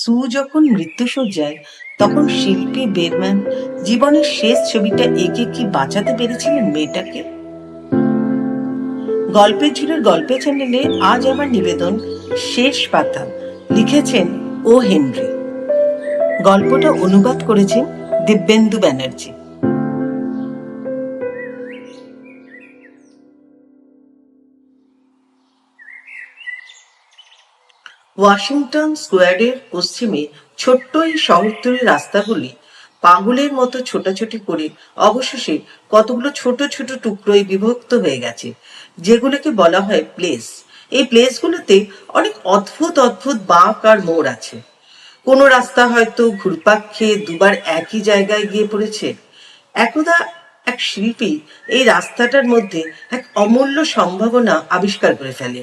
সু যখন মৃত্যুশয্যায়, তখন শিল্পী বেরম্যান জীবনের শেষ ছবিটা এঁকে কি বাঁচাতে পেরেছিলেন মেয়েটাকে? গল্পের ঝুলের গল্পে চ্যানেলে আজ আমার নিবেদন শেষ পাতা লিখেছেন ও হেনরি। গল্পটা অনুবাদ করেছেন দিব্যেন্দু ব্যানার্জি। ওয়াশিংটন স্কোয়ারের পশ্চিমে ছোট্ট এই শহরতলির রাস্তাগুলি পাগলের মতো ছোটাছুটি করে অবশেষে কতগুলো ছোট ছোট টুকরোয় বিভক্ত হয়ে গেছে, যেগুলোকে বলা হয় প্লেস। এই প্লেসগুলোতে অনেক অদ্ভুত অদ্ভুত বাঁক আর মোড় আছে। কোনো রাস্তা হয়তো ঘুরপাক খেয়ে দুবার একই জায়গায় গিয়ে পড়েছে। একদা এক শিল্পী এই রাস্তাটার মধ্যে এক অমূল্য সম্ভাবনা আবিষ্কার করে ফেলে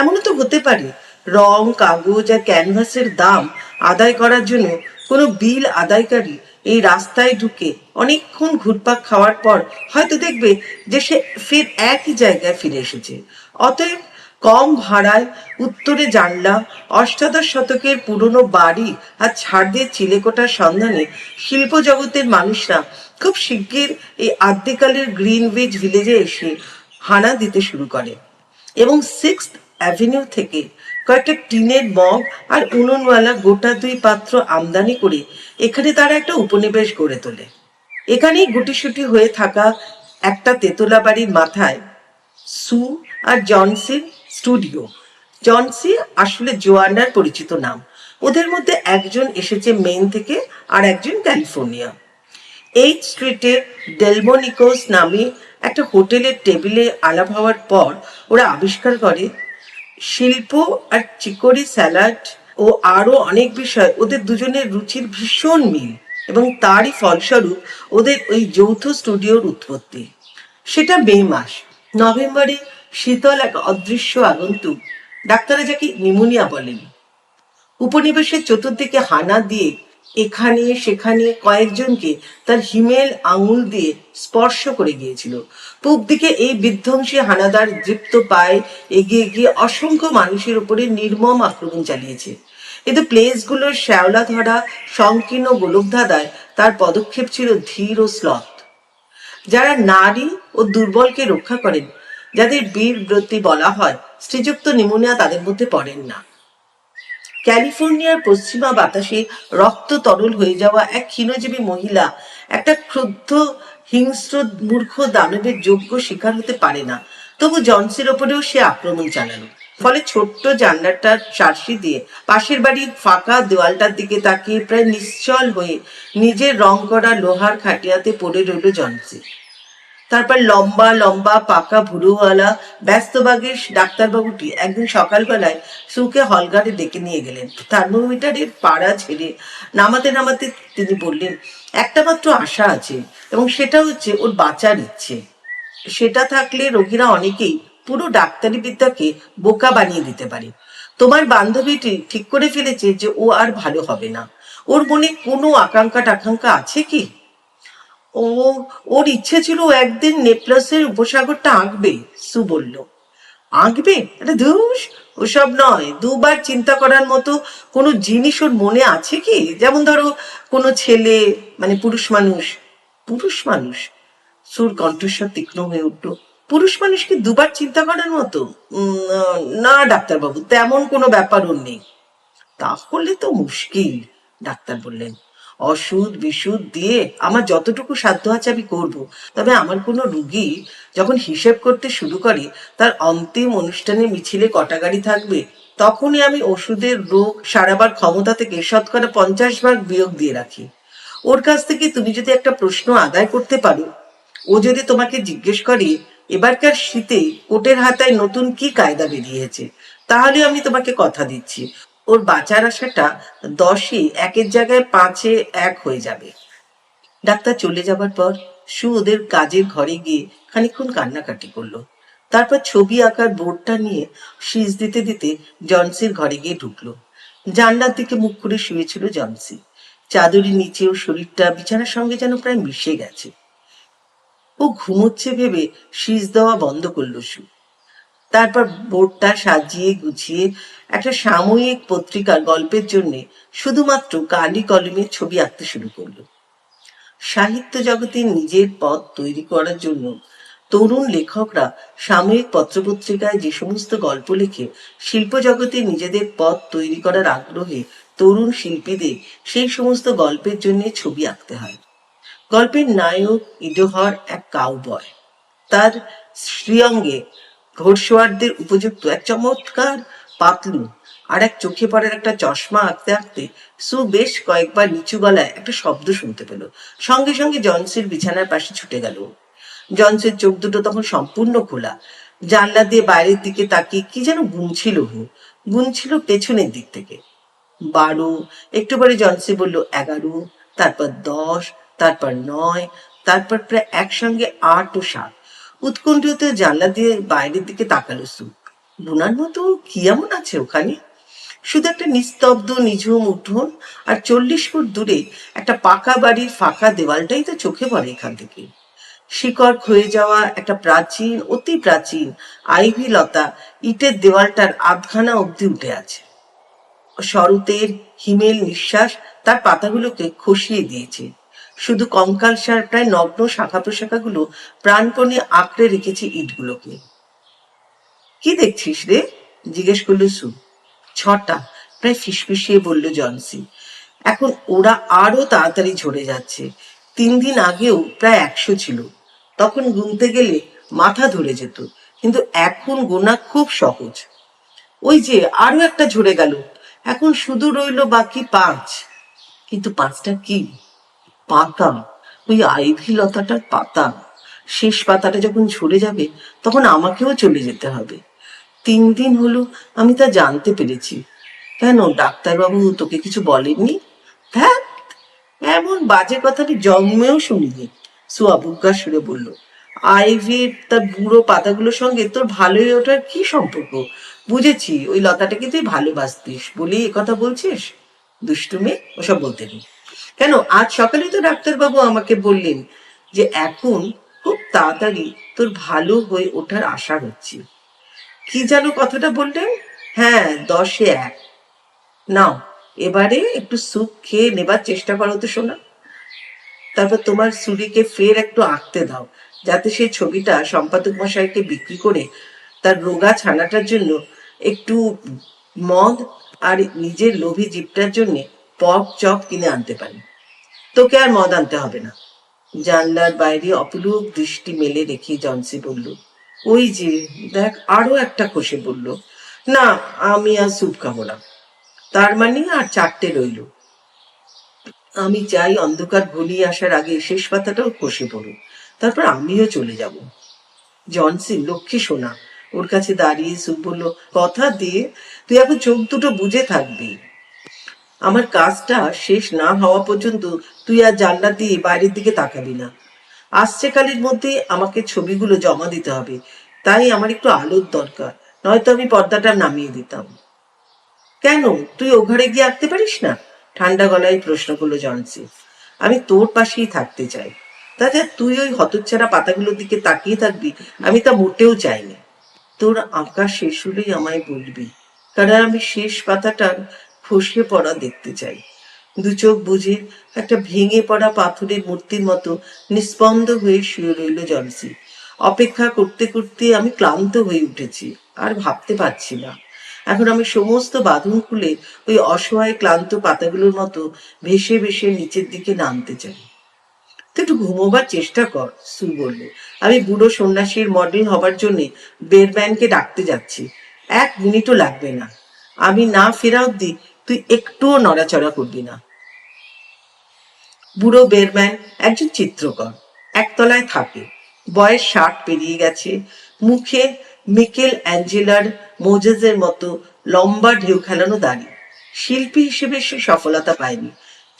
এমনও তো হতে পারে রং, কাগজ আর ক্যানভাসের দাম আদায় করার জন্য কোনো বিল আদায়কারী এই রাস্তায় ঢুকে অনেকক্ষণ ঘুরপাক খাওয়ার পর হয়তো দেখবে যে সে ফের একই জায়গায় ফিরে এসেছে। অতএব কম ভাড়ায় উত্তরে জানলা, অষ্টাদশ শতকের পুরনো বাড়ি আর ছাড়দের চিলেকোটার সন্ধানে শিল্প জগতের মানুষরা খুব শিগগির এই আদ্যিকালের গ্রিনউইচ ভিলেজে এসে হানা দিতে শুরু করে। এবং সিক্স অ্যাভিনিউ থেকে কয়েকটা টিনের মগ আর উনুনওয়ালা গোটা দুই পাত্র আমদানি করে এখানে তারা একটা উপনিবেশ গড়ে তোলে। এখানেই গুটিসুটি হয়ে থাকা একটা তেতলা বাড়ির মাথায় সু আর জনসির স্টুডিও। জনসি আসলে জোয়ান্নার পরিচিত নাম। ওদের মধ্যে একজন এসেছে মেন থেকে আর একজন ক্যালিফোর্নিয়া। এইট স্ট্রিটে ডেলমোনিকোস নামে একটা হোটেলের টেবিলে আলাপ হওয়ার পর ওরা আবিষ্কার করে শিল্প আর চিকরি স্যালাড ও আরও অনেক বিষয় ওদের দুজনের রুচির ভীষণ মিল এবং তারই ফলস্বরূপ ওদের ওই যৌথ স্টুডিওর উৎপত্তি। সেটা মে মাস, নভেম্বরে শীতল এক অদৃশ্য আগন্তুক ডাক্তাররা যাকে নিমোনিয়া বলেন। উপনিবেশের চতুর্দিকে হানা দিয়ে এখানে, সেখানে কয়েকজনকে তার হিমেল আঙুল দিয়ে স্পর্শ করে গিয়েছিল। পূব দিকে এই বিধ্বংসী হানাদার দৃপ্ত পায়ে এগিয়ে গিয়ে অসংখ্য মানুষের উপরে নির্মম আক্রমণ চালিয়েছে। কিন্তু প্লেসগুলোর শ্যাওলা ধরা, সংকীর্ণ গোলকধাঁধায় তার পদক্ষেপ ছিল ধীর ও স্লথ। যারা নারী ও দুর্বলকে রক্ষা করেন, যাদের বীর ব্রতী বলা হয়, শ্রীযুক্ত নিমোনিয়া তাদের মধ্যে পড়েন না। ক্যালিফোর্নিয়ার পশ্চিমা বাতাসে রক্ত তরল হয়ে যাওয়া এক ক্ষীণজীবী মহিলা একটা ক্রুদ্ধ, হিংস্র, মূর্খ দানবের যোগ্য শিকার হতে পারে না। তবু জনসের ওপরেও সে আক্রমণ চালালো। ফলে ছোট্ট জানলাটার সার্সি দিয়ে পাশের বাড়ির ফাঁকা দেওয়ালটার দিকে তাকিয়ে প্রায় নিশ্চল হয়ে নিজের রং করা লোহার খাটিয়াতে পড়ে রইল জনসি। তারপর লম্বা লম্বা, পাকা ভুরুওয়ালা ব্যস্তবাগের ডাক্তারবাবুটি একদিন সকালবেলায় সুকে হলঘরে ডেকে নিয়ে গেলেন। থার্মোমিটারের পাড়া ছেড়ে নামাতে নামাতে তিনি বললেন, একটা মাত্র আশা আছে এবং সেটা হচ্ছে ওর বাঁচার ইচ্ছে। সেটা থাকলে রোগীরা অনেকেই পুরো ডাক্তারি বিদ্যাকে বোকা বানিয়ে দিতে পারে। তোমার বান্ধবীটি ঠিক করে ফেলেছে যে ও আর ভালো হবে না। ওর মনে কোনো আকাঙ্ক্ষা টাকাঙ্ক্ষা আছে কি? ও, ওর ইচ্ছে ছিল একদিন নেপলাসের উপসাগরটা আঁকবে সু বলল। আঁকবে? এটা ধুস, ওসব নয়। দুবার চিন্তা করার মতো কোনো জিনিস ওর মনে আছে কি? যেমন ধরো, কোনো ছেলে মানে পুরুষ মানুষ। পুরুষ মানুষ? সুর কণ্ঠস্বর তীক্ষ্ণ হয়ে উঠল। পুরুষ মানুষ কি দুবার চিন্তা করার মতো? না, ডাক্তারবাবু, তেমন কোনো ব্যাপার ওর নেই। তাহলে তো মুশকিল, ডাক্তার বললেন। অসুদ বিসুদ দিয়ে আমার যতটুকু সাধ্য আছে আমি করব। তবে আমার কোনো রুগী যখন হিসেব করতে শুরু করে, তার অন্তিম অনুষ্ঠানে মিছিলে কটা গাড়ি থাকবে, তখনই আমি ওষুধের রোগ সারাবার ক্ষমতা থেকে শতকরা পঞ্চাশ ভাগ বিয়োগ দিয়ে রাখি। ওর কাছ থেকে তুমি যদি একটা প্রশ্ন আদায় করতে পারো, ও যদি তোমাকে জিজ্ঞেস করে, এবারকার শীতে কোটের হাতায় নতুন কি কায়দা বেরিয়েছে? তাহলে আমি তোমাকে কথা দিচ্ছি। ওর বাঁচার আশাটা দশে একের জায়গায় পাঁচে এক হয়ে যাবে। ডাক্তার চলে যাবার পর সু ওদের কাজের ঘরে গিয়ে খানিকক্ষণ কান্নাকাটি করল। তারপর ছবি আঁকার বোর্ডটা নিয়ে শীষ দিতে দিতে জনসির ঘরে গিয়ে ঢুকলো। জানলার দিকে মুখ করে শুয়েছিল জনসি। চাদরের নিচে ও শরীরটা বিছানার সঙ্গে যেন প্রায় মিশে গেছে। ও ঘুমোচ্ছে ভেবে শীষ দেওয়া বন্ধ করল সু। তারপর বোর্ডটা সাজিয়ে গুছিয়ে একটা সাময়িক পত্রিকার গল্পের জন্য শুধুমাত্র কালি কলমে ছবি আঁকতে শুরু করল। সাহিত্য জগতে নিজের পথ তৈরি করার জন্য তরুণ লেখকরা সাময়িক পত্রপত্রিকায় যে সমস্ত গল্প লিখে, শিল্প জগতে নিজেদের পথ তৈরি করার আগ্রহে তরুণ শিল্পীদের সেই সমস্ত গল্পের জন্য ছবি আঁকতে হয়। গল্পের নায়ক ইডোহর এক কাউবয় তার শ্রীঅঙ্গে ঘোড়সওয়ারদের উপযুক্ত এক চমৎকার পাতলু আর এক চোখে পড়ার একটা চশমা আঁকতে আঁকতে সু বেশ কয়েকবার নিচু গলায় একটা শব্দ শুনতে পেল। সঙ্গে সঙ্গে জনসের বিছানার পাশে ছুটে গেল। জনসের চোখ দুটো তখন সম্পূর্ণ খোলা। জানলা দিয়ে বাইরের দিকে তাকিয়ে কি যেন গুনছিল হু, গুনছিল পেছনের দিক থেকে। বারো, একটু পরে জনসি বলল, এগারো, তারপর দশ, তারপর নয়, তারপর প্রায় একসঙ্গে আট ও সাত। উৎকণ্ঠিত জানলা দিয়ে বাইরের দিকে তাকালো সু বুনার মতো কি এমন আছে ওখানে? শুধু একটা নিস্তব্ধ, নিঝুম উঠোন আর চল্লিশ ফুট দূরে একটা পাকা বাড়ির ফাঁকা দেওয়ালটাই তো চোখে পড়ে এখান থেকে। শিকড় ক্ষয়ে যাওয়া একটা প্রাচীন, অতি প্রাচীন আইভি লতা ইটের দেওয়ালটার আধখানা অবধি উঠে আছে। শরতের হিমেল নিঃশ্বাস তার পাতাগুলোকে খসিয়ে দিয়েছে। শুধু কঙ্কালসার প্রায় নগ্ন শাখা প্রশাখাগুলো প্রাণপণে আঁকড়ে রেখেছে ইটগুলোকে। কি দেখছিস রে? জিজ্ঞেস করল সু। ছটা। প্রায় ফিসফিসিয়ে বলল জনসি। এখন ওরা আরও তাড়াতাড়ি ঝরে যাচ্ছে। তিন দিন আগেও প্রায় একশো ছিল। তখন গুনতে গেলে মাথা ধরে যেত। কিন্তু এখন গোনা খুব সহজ। ওই যে আরও একটা ঝরে গেল। এখন শুধু রইল বাকি পাঁচ। কিন্তু পাঁচটা কি? পাতা ওই আইভি লতাটার পাতা শেষ পাতাটা যখন ঝরে যাবে, তখন আমাকেও চলে যেতে হবে। তিন দিন হলো আমি তা জানতে পেরেছি। কেন ডাক্তারবাবু তোকে কিছু বলেননি? হ্যাঁ এমন বাজে কথা আমি জন্মেও শুনিনি। সুয়া বুগ্গা সুরে বলল, আইভির তার বুড়ো পাতাগুলোর সঙ্গে তোর ভালোই ওঠার কি সম্পর্ক? বুঝেছি, ওই লতাটাকে তুই ভালোবাসতিস বলেই কথা বলছিস। দুষ্টুমি, ওসব বলতে নেই। কেন? আজ সকালে তো ডাক্তারবাবু আমাকে বললেন যে এখন খুব তাড়াতাড়ি তোর ভালো হয়ে ওঠার আশা হচ্ছে কি যেন কথাটা বললেন? হ্যাঁ দশে এক। নাও, এবারে একটু স্যুপ খেয়ে নেবার চেষ্টা করো তো শোনা তারপর তোমার সুরিকে ফের একটু আঁকতে দাও, যাতে সেই ছবিটা সম্পাদক মশাইকে বিক্রি করে তার রোগা ছানাটার জন্য একটু মদ আর নিজের লোভী জিপটার জন্য পপ চপ কিনে আনতে পারি। তোকে আর মদ আনতে হবে না। জানলার বাইরে অপরূপ দৃষ্টি মেলে রেখে জনসি বলল, ওই যে, দেখ, আরও একটা খসে বলল, না, আমি আর স্যুপ খাব না। তার মানে আর চারটে রইল। আমি চাই অন্ধকার ঘনিয়ে আসার আগে শেষ পাতাটাও খসে পড়ুক, তারপর আমিও চলে যাব। জনসি লক্ষ্মী শোনা ওর কাছে দাঁড়িয়ে সুপ বলল, কথা দিয়ে তুই এখন চোখ দুটো বুঝে থাকবি। আমার কাজটা শেষ না হওয়া পর্যন্ত তুই আর জানলা দিয়ে বাইরের দিকে তাকাবি না। আসছে কালের মধ্যে আমাকে ছবিগুলো জমা দিতে হবে। তাই আমার একটু আলোর দরকার, নয়তো আমি পর্দাটা নামিয়ে দিতাম। কেন? তুই ও ঘরে গিয়ে আঁকতে পারিস না? ঠান্ডা গলায় প্রশ্ন করল জনসি। আমি তোর পাশেই থাকতে চাই। তাছাড়া তুই ওই হতচ্ছাড়া পাতাগুলোর দিকে তাকিয়ে থাকবি, আমি তা মোটেও চাইনি। তোর আঁকা শেষ হলেই আমায় বলবি, কারণ আমি শেষ পাতাটার খসিয়ে পড়া দেখতে চাই। দু চোখ বুঝে একটা ভেঙে পড়া পাথরের মূর্তির মতো নিস্পন্দ হয়ে শুয়ে রইল জনসি অপেক্ষা করতে করতে আমি ক্লান্ত হয়ে উঠেছি, আর ভাবতে পারছি না। এখন আমি সমস্ত বাঁধন খুলে ওই অসহায় ক্লান্ত পাতাগুলোর মতো ভেসে ভেসে নিচের দিকে নামতে চাই। তুই একটু ঘুমোবার চেষ্টা কর সু বলল। আমি বুড়ো সন্ন্যাসীর মডেল হবার জন্য বেরম্যানকে ডাকতে যাচ্ছি। এক মিনিটও লাগবে না। আমি না ফেরা অব্দি তুই একটুও নড়াচড়া করবি না। বুড়ো বেরম্যান একজন চিত্রকর, একতলায় থাকে। বয়স ষাট পেরিয়ে গেছে। মুখে মিকেল অ্যাঞ্জেলার মোজেজের মতো লম্বা ঢেউ খেলানো দাড়ি। শিল্পী হিসেবে সে সফলতা পায়নি।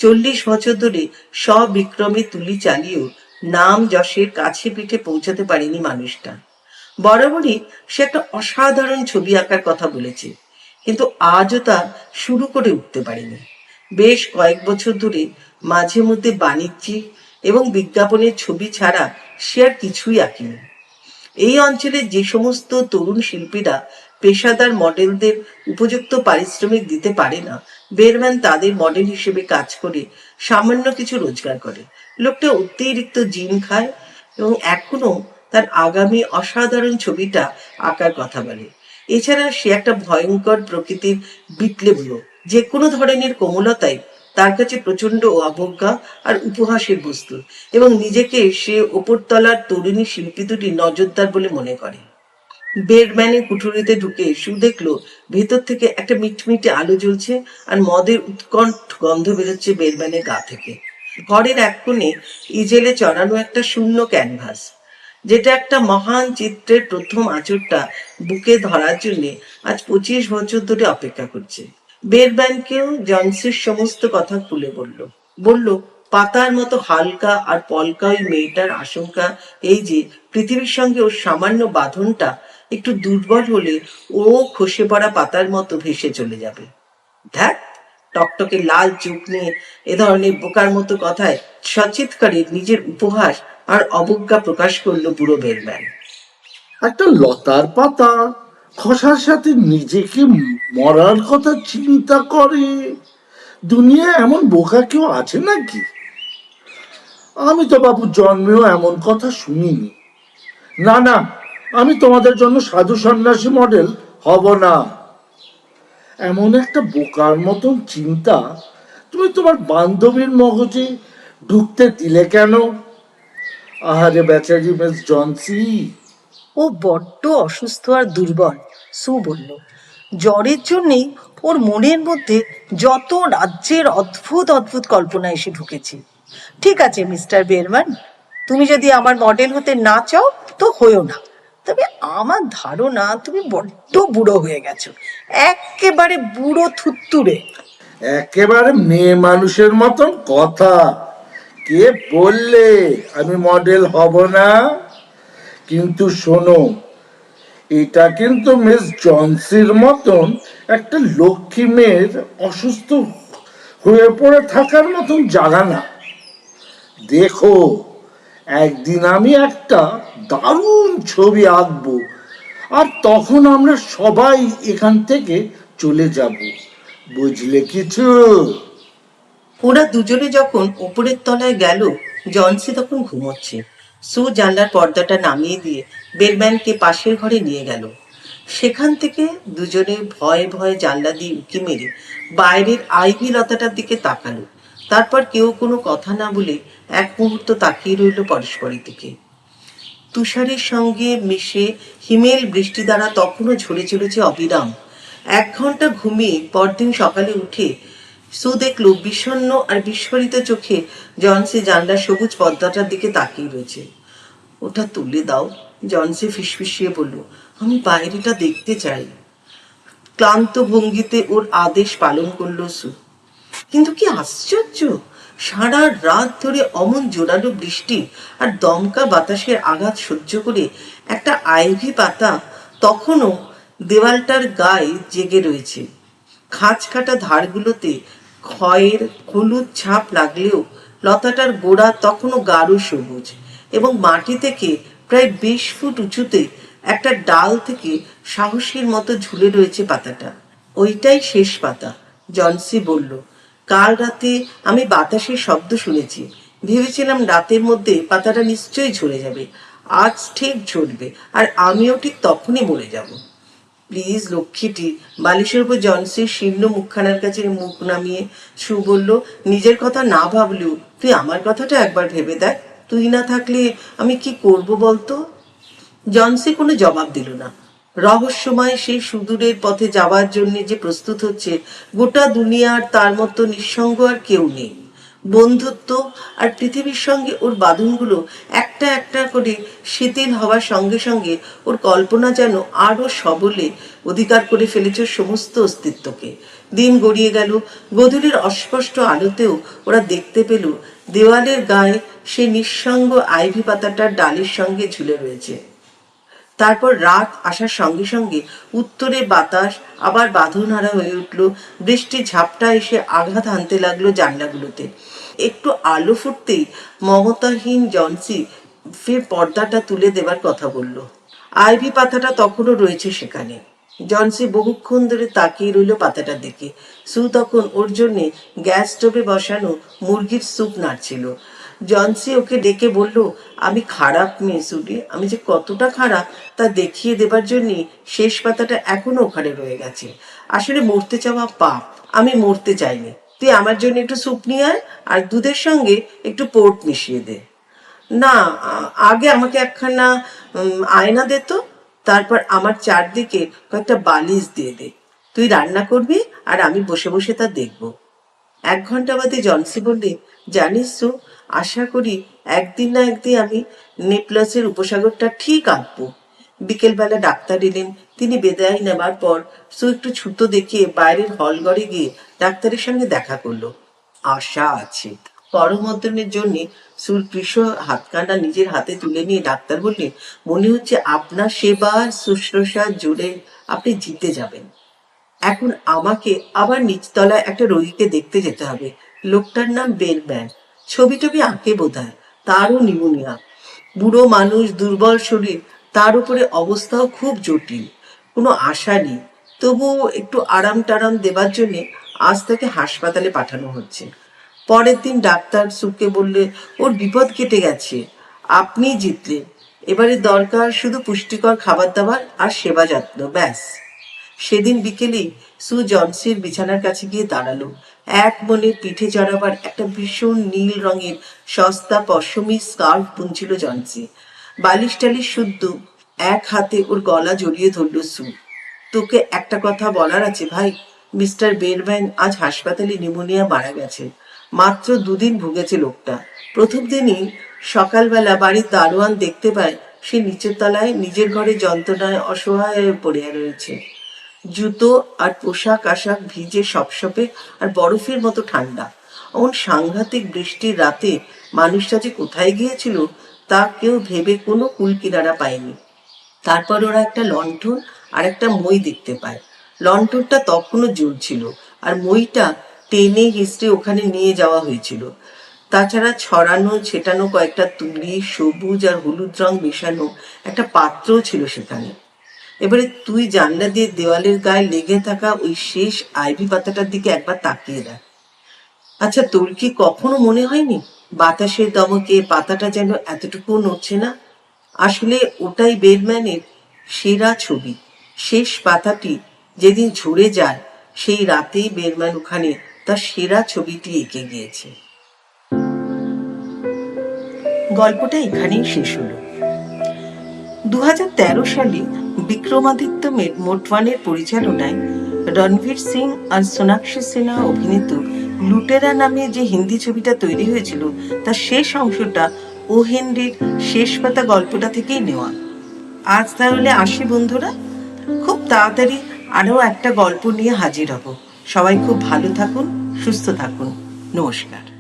চল্লিশ বছর ধরে সবিক্রমে তুলি চালিয়েও নাম যশের কাছে পিঠে পৌঁছাতে পারেনি মানুষটা। বরাবরই সে একটা অসাধারণ ছবি আঁকার কথা বলেছে। কিন্তু আজও তা শুরু করে উঠতে পারিনি। বেশ কয়েক বছর ধরে মাঝে মধ্যে বাণিজ্যিক এবং বিজ্ঞাপনের ছবি ছাড়া সে আর কিছুই আঁকেনি। এই অঞ্চলে যে সমস্ত তরুণ শিল্পীরা পেশাদার মডেলদের উপযুক্ত পারিশ্রমিক দিতে পারে না, বেরম্যান তাদের মডেল হিসেবে কাজ করে সামান্য কিছু রোজগার করে। লোকটা অতিরিক্ত জিন খায় এবং এখনও তার আগামী অসাধারণ ছবিটা আঁকার কথা বলে। এছাড়া সে একটা ভয়ঙ্কর প্রকৃতির বিটলে বুড়ো যে কোনো ধরনের কোমলতাই তার কাছে প্রচণ্ড অবজ্ঞা আর উপহাসের বস্তু এবং নিজেকে সে ওপরতলার তরুণী শিল্পী দুটি নজরদার বলে মনে করে। বেডম্যানের কুঠুরিতে ঢুকে সু দেখল, ভেতর থেকে একটা মিটমিটে আলো জ্বলছে আর মদের উৎকণ্ঠ গন্ধ বেরোচ্ছে বেডম্যানের গা থেকে। ঘরের এক কোণে ইজেলে চড়ানো একটা শূন্য ক্যানভাস। যেটা একটা মহান চিত্রের প্রথম আঁচড়টা বুকে ধরার জন্য আজ পঁচিশ বছর ধরে অপেক্ষা করছে। বেরব্যানকেও জনসির সমস্ত কথা খুলে বলল। বলল, পাতার মতো হালকা আর পলকা ওই মেয়েটার আশঙ্কা এই যে পৃথিবীর সঙ্গে ওর সামান্য বাঁধনটা একটু দুর্বল হলে ও খসে পড়া পাতার মতো ভেসে চলে যাবে। ধ্যাত টকটকে লাল চোখ নিয়ে এ ধরনের বোকার মতো কথায় সচিৎকারে নিজের উপহাস আর অবজ্ঞা প্রকাশ করল বুড়ো বেরম্যান একটা লতার পাতা, খসার সাথে নিজেকে মরার কথা চিন্তা করে। দুনিয়া এমন বোকা কেউ আছে নাকি? আমি তো বাবু জন্মেও এমন কথা শুনিনি। না না, আমি তোমাদের জন্য সাধু সন্ন্যাসী মডেল হব না। এমন একটা বোকার মতন চিন্তা তুমি তোমার বান্ধবীর মগজে ঢুকতে দিলে কেন? আহারে বেচারি মিস জনসি। ও বড্ড অসুস্থ আর দুর্বল, সু বলল। জ্বরের জন্যেই ওর মনের মধ্যে যত রাজ্যের অদ্ভুত অদ্ভুত কল্পনা এসে ঢুকেছে। ঠিক আছে, মিস্টার বেরমান, তুমি যদি আমার মডেল হতে না চাও, তো হয়েও না। তবে আমার ধারণা তুমি বড্ড বুড়ো হয়ে গেছো। একেবারে বুড়ো থুত্তুরে। একেবারে মেয়ে মানুষের মতন কথা। কে বললে আমি মডেল হব না? কিন্তু শোনো, এটা কিন্তু মিস জনসির মতন একটা লক্ষ্মী মেয়ের অসুস্থ হয়ে পড়ে থাকার মতন জায়গা না। দেখো একদিন আমি একটা দারুণ ছবি আঁকবো, আর তখন আমরা সবাই এখান থেকে চলে যাব। বুঝলে কিছু? ওরা দুজনে যখন উপরের তলায় গেল, জনসি তখন ঘুমোচ্ছে। সু জানলার পর্দাটা নামিয়ে দিয়ে বেরম্যানকে পাশের ঘরে নিয়ে গেল। সেখান থেকে দুজনে ভয়ে ভয়ে জানলা দিয়ে উঁকি মেরে বাইরের আইভি লতাটার দিকে তাকালো। তারপর কেউ কোনো কথা না বলে এক মুহূর্ত তাকিয়ে রইল পরস্পরের দিকে। তুষারের সঙ্গে মিশে হিমেল বৃষ্টি দ্বারা তখনও ঝরে চলেছে অবিরাম। এক ঘণ্টা ঘুমিয়ে পরদিন সকালে উঠে সু দেখল বিষণ্ণ আর বিস্ফোরিত চোখে জনসে জানলার সবুজ পর্দাটার দিকে তাকিয়ে রয়েছে। ওটা তুলে দাও। জনসে ফিসফিসিয়ে বলল, আমি বাইরেটা দেখতে চাই। ক্লান্ত ভঙ্গিতে ওর আদেশ পালন করল সু কিন্তু কি আশ্চর্য? সারা রাত ধরে অমন জোরালো বৃষ্টি আর দমকা বাতাসের আঘাত সহ্য করে একটা আইভি পাতা তখনও দেওয়ালটার গায়ে জেগে রয়েছে। খাঁচ কাটা ধারগুলোতে ক্ষয়ের হলুদ ছাপ লাগলেও লতাটার গোড়া তখনও গাঢ় সবুজ এবং মাটি থেকে প্রায় বিশ ফুট উঁচুতে একটা ডাল থেকে সাহসীর মতো ঝুলে রয়েছে পাতাটা। ওইটাই শেষ পাতা, জনসি বলল। কাল রাতে আমি বাতাসের শব্দ শুনেছি। ভেবেছিলাম রাতের মধ্যে পাতাটা নিশ্চয়ই ঝরে যাবে। আজ ঠিক ঝরবে, আর আমিও ঠিক তখনই মরে যাব। প্লিজ লক্ষ্মীটি, বালিশের উপর জনসের শীর্ণ মুখখানার কাছে মুখ নামিয়ে সু বলল, নিজের কথা না ভাবলেও তুই আমার কথাটা একবার ভেবে দেখ। তুই না থাকলে আমি কি করব বলতো? জনসি কোনো জবাব দিল না। রহস্যময় সেই সুদূরের পথে যাওয়ার জন্য যে প্রস্তুত হচ্ছে, গোটা দুনিয়ার তার মতো নিঃসঙ্গ আর কেউ নেই। বন্ধুত্ব আর পৃথিবীর সঙ্গে ওর বাঁধনগুলো একটা একটা করে শিথিল হওয়ার সঙ্গে সঙ্গে ওর কল্পনা যেন আরও সবলে অধিকার করে ফেলেছে সমস্ত অস্তিত্বকে। দিন গড়িয়ে গেল, গধূলির অস্পষ্ট আলোতেও ওরা দেখতে পেল, দেওয়ালের গায়ে সেই নিঃসঙ্গ আইভি পাতাটার ডালের সঙ্গে ঝুলে রয়েছে। তারপর রাত আসার সঙ্গে সঙ্গে উত্তরে বাতাস, আবার বাঁধনহারা হয়ে উঠল। বৃষ্টির ঝাপটা এসে আঘাত হানতে লাগল জানলাগুলোতে। একটু আলো ফুটতেই মমতাহীন জনসি ফের পর্দাটা তুলে দেবার কথা বলল। আইভি পাতাটা তখনও রয়েছে সেখানে। জনসি বহুক্ষণ ধরে তাকিয়ে রইল পাতাটার দিকে। সু তখন ওর জন্যে গ্যাস স্টোভে বসানো মুরগির স্যুপ নাড়ছিল। জনসি ওকে ডেকে বলল, আমি খারাপ মেয়ে সুডি আমি যে কতটা খারাপ তা দেখিয়ে দেবার জন্যে শেষ পাতাটা এখনও ওখানে রয়ে গেছে। আসলে মরতে চাওয়া পাপ। আমি মরতে চাইনি। তুই আমার জন্য একটু স্যুপ নিয়ে আয় আর দুধের সঙ্গে একটু পোর্ট মিশিয়ে দে। না, আগে আমাকে একখানা আয়না দে তো। তারপর আমার চারদিকে কয়েকটা বালিশ দিয়ে দে। তুই রান্না করবি আর আমি বসে বসে তা দেখব। এক ঘণ্টা বাদে জনসি বললে, জানিস তো আশা করি একদিন না একদিন আমি নেপলাসের উপসাগরটা ঠিক আঁকবো। বিকেলবেলা ডাক্তার এলেন, তিনি বেদায় নেবার পর সু একটু ছুতো দেখিয়ে বাইরের হলঘরে গিয়ে ডাক্তারের সঙ্গে দেখা করল। আশা আছে। করমর্দনের জন্য সুর কৃষ হাতকানা নিজের হাতে তুলে নিয়ে ডাক্তার বললেন, মনে হচ্ছে আপনার সেবা শুশ্রূষা জুড়ে আপনি জিতে যাবেন। এখন আমাকে আবার নিচতলায় একটা রোগীকে দেখতে যেতে হবে। লোকটার নাম বেরম্যান ছবি টবি আঁকে বোধ হয় তারও নিউমোনিয়া বুড়ো মানুষ, দুর্বল শরীর, তার উপরে অবস্থাও খুব জটিল। কোনো আশা নেই। তবুও একটু আরাম টারাম দেবার জন্য আজ তাকে হাসপাতালে পাঠানো হচ্ছে। পরের দিন ডাক্তার সুকে বললে, ওর বিপদ কেটে গেছে। আপনি জিতলেন। এবারে দরকার শুধু পুষ্টিকর খাবার দাবার আর সেবা যত্ন, ব্যাস। সেদিন বিকেলেই সু জনসির বিছানার কাছে গিয়ে দাঁড়াল। এক মনে পিঠে জড়াবার একটা ভীষণ নীল রঙের সস্তা পশমি স্কার্ফ বুনছিল জনসি। বালিশ টালিশ শুদ্ধ, এক হাতে ওর গলা জড়িয়ে ধরল সু। তোকে একটা কথা বলার আছে ভাই, মিস্টার বেরম্যান আজ হাসপাতালে নিউমোনিয়া মারা গেছে। মাত্র দুদিন ভুগেছে লোকটা। প্রথম দিনই সকালবেলা বাড়ির দারোয়ান দেখতে পায় সে নিচের তলায় নিজের ঘরে যন্ত্রণায় অসহায় হয়ে পড়ে রয়েছে। জুতো আর পোশাক আশাক ভিজে সপসপে আর বরফের মতো ঠান্ডা। এমন সাংঘাতিক বৃষ্টির রাতে মানুষটা যে কোথায় গিয়েছিল, তা কেউ ভেবে কোনো কুল কিনারা পায়নি। তারপর ওরা একটা লণ্ঠন আর একটা মই দেখতে পায়। লণ্ঠনটা তখনও জ্বলছিল আর মইটা টেনে হিস্ট্রে ওখানে নিয়ে যাওয়া হয়েছিল। তাছাড়া ছড়ানো, ছেটানো কয়েকটা তুলি, সবুজ আর হলুদ রং মেশানো একটা পাত্রও ছিল সেখানে। এবারে তুই জানলা দিয়ে দেওয়ালের গায়ে লেগে থাকা ওই শেষ আইভি পাতাটার দিকে একবার তাকিয়ে দেখ। আচ্ছা তোর কি কখনো মনে হয়নি বাতাসের দমকে পাতাটা যেন এতটুকু নড়ছে না? আসলে ওটাই বেডম্যানের সেরা ছবি। শেষ পাতাটি যেদিন ঝরে যায়, সেই রাতেই বেরম্যান ওখানে তার সেরা ছবিটি এঁকে গিয়েছে। গল্পটা এখানেই শেষ হলো। দু হাজার তেরো সালে বিক্রমাদিত্য মোটওয়ানের পরিচালনায় রণবীর সিং আর সোনাক্ষী সিনহা অভিনীত লুটেরা নামে যে হিন্দি ছবিটা তৈরি হয়েছিল, তার শেষ অংশটা ও হেনরির শেষ পাতা গল্পটা থেকেই নেওয়া। আজ তাহলে আসি বন্ধুরা, খুব তাড়াতাড়ি আরও একটা গল্প নিয়ে হাজির হব। সবাই খুব ভালো থাকুন, সুস্থ থাকুন। নমস্কার।